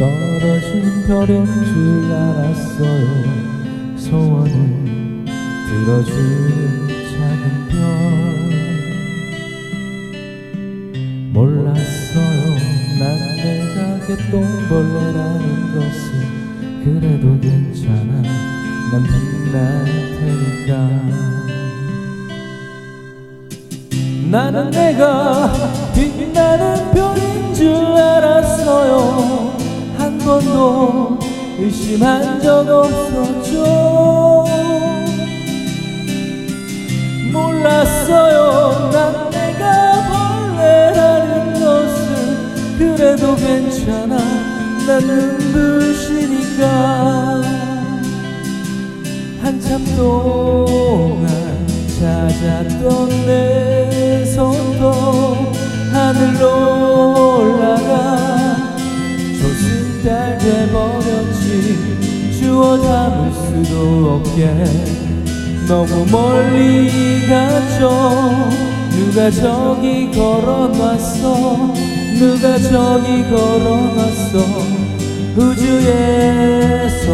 떨어진 별인 줄 알았어요. 소원을 들어주는 작은 별. 몰랐어요. 난 내가 개똥벌레라는 것을. 그래도 괜찮아. 난 빛날 테니까. 나는 내가 빛 의심한 적 없었죠. 몰랐어요. 난 내가 벌레라는 것을 그래도 괜찮아. 난 눈부시니까 한참 동 수도 없게 너무 멀리 갔죠. 누가 저기 걸어놨어? 누가 저기 걸어놨어? 우주에서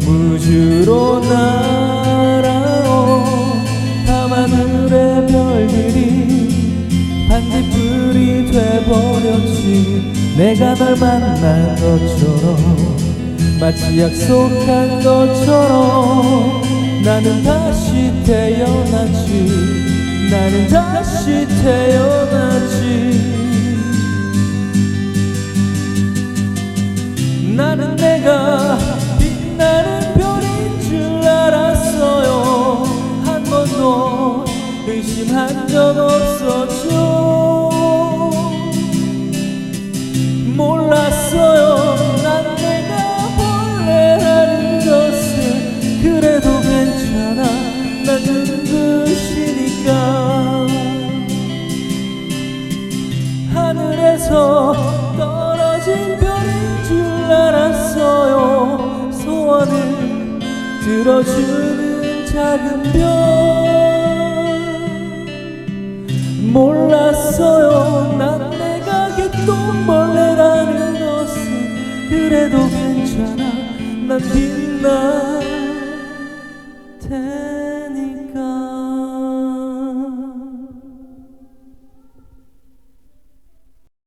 무주로 날아온 밤하늘의 별들이 반딧불이 돼버렸지. 내가 널 만난 것처럼 마치 약속한 것처럼 나는 다시 태어났지 나는 다시 태어났지 소원을 들어주는 작은 별. 몰랐어요. 난 내가 개똥벌레라는 것을 그래도 괜찮아. 난 빛나